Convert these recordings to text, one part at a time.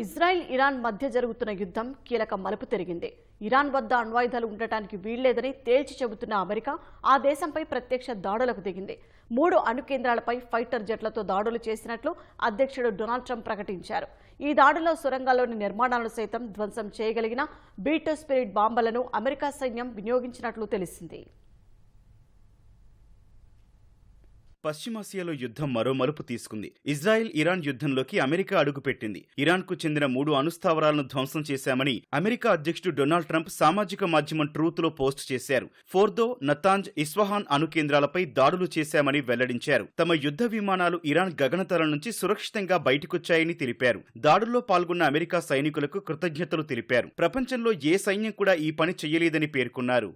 Israel Iran మధ్య జరుగుతున్న యుద్ధం కీలక మలుపు తిరిగింది. ఇరాన్ వద్ద అణ్వాయుధాలు ఉండటానికి వీల్లేదని తేల్చి చెబుతున్న అమెరికా ఆ దేశంపై ప్రత్యక్ష దాడులకు దిగింది. మూడు అణు కేంద్రాలపై ఫైటర్ జెట్లతో దాడులు చేసినట్లు అధ్యక్షుడు డొనాల్డ్ ట్రంప్ ప్రకటించారు. ఈ దాడిలో సొరంగాల్లోని నిర్మాణాలను సైతం ధ్వంసం చేయగలిగిన బీటో స్పిరిట్ బాంబలను అమెరికా సైన్యం వినియోగించినట్లు తెలిసింది. పశ్చిమాసియాలో యుద్ధం మరో మలుపు తీసుకుంది. ఇజ్రాయెల్ ఇరాన్ యుద్ధంలోకి అమెరికా అడుగుపెట్టింది ఇరాన్కు చెందిన మూడు అణుస్థావరాలను ధ్వంసం చేశామని అమెరికా అధ్యక్షుడు డొనాల్డ్ ట్రంప్ సామాజిక మాధ్యమం ట్రూత్లో పోస్ట్ చేశారు. ఫోర్దో నతాంజ్ ఇస్వహాన్ అణు కేంద్రాలపై దాడులు చేశామని వెల్లడించారు. తమ యుద్ధ విమానాలు ఇరాన్ గగనతలం నుంచి సురక్షితంగా బయటకొచ్చాయని తెలిపారు. దాడుల్లో పాల్గొన్న అమెరికా సైనికులకు కృతజ్ఞతలు తెలిపారు. ప్రపంచంలో ఏ సైన్యం కూడా ఈ పని చెయ్యలేదని పేర్కొన్నారు.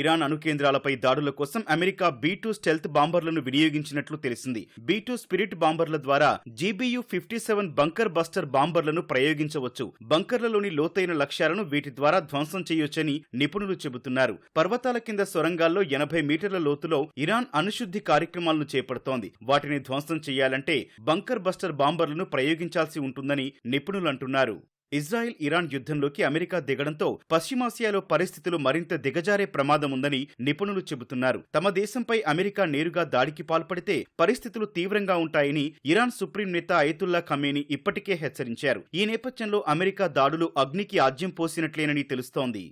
ఇరాన్ అణు కేంద్రాలపై దాడుల కోసం అమెరికా బీ టూ స్టెల్త్ బాంబర్లను వినియోగించినట్లు తెలిసింది. బీ టూ స్పిరిట్ బాంబర్ల ద్వారా GBU fifty seven bunker buster బాంబర్లను ప్రయోగించవచ్చు. బంకర్లలోని లోతైన లక్ష్యాలను వీటి ద్వారా ధ్వంసం చేయొచ్చని నిపుణులు చెబుతున్నారు. పర్వతాల కింద సొరంగాల్లో ఎనభై మీటర్ల లోతులో ఇరాన్ అణుశుద్ధి కార్యక్రమాలను చేపడుతోంది. వాటిని ధ్వంసం చేయాలంటే బంకర్ బస్టర్ బాంబర్లను ప్రయోగించాల్సి ఉంటుందని నిపుణులు అంటున్నారు. ఇజ్రాయెల్ ఇరాన్ యుద్ధంలోకి అమెరికా దిగడంతో పశ్చిమాసియాలో పరిస్థితులు మరింత దిగజారే ప్రమాదం ఉందని నిపుణులు చెబుతున్నారు. తమ దేశంపై అమెరికా నేరుగా దాడికి పాల్పడితే పరిస్థితులు తీవ్రంగా ఉంటాయని ఇరాన్ సుప్రీం నేత అయతుల్లా ఖమేని ఇప్పటికే హెచ్చరించారు. ఈ నేపథ్యంలో అమెరికా దాడులు అగ్నికి ఆజ్యం పోసినట్లేనని తెలుస్తోంది.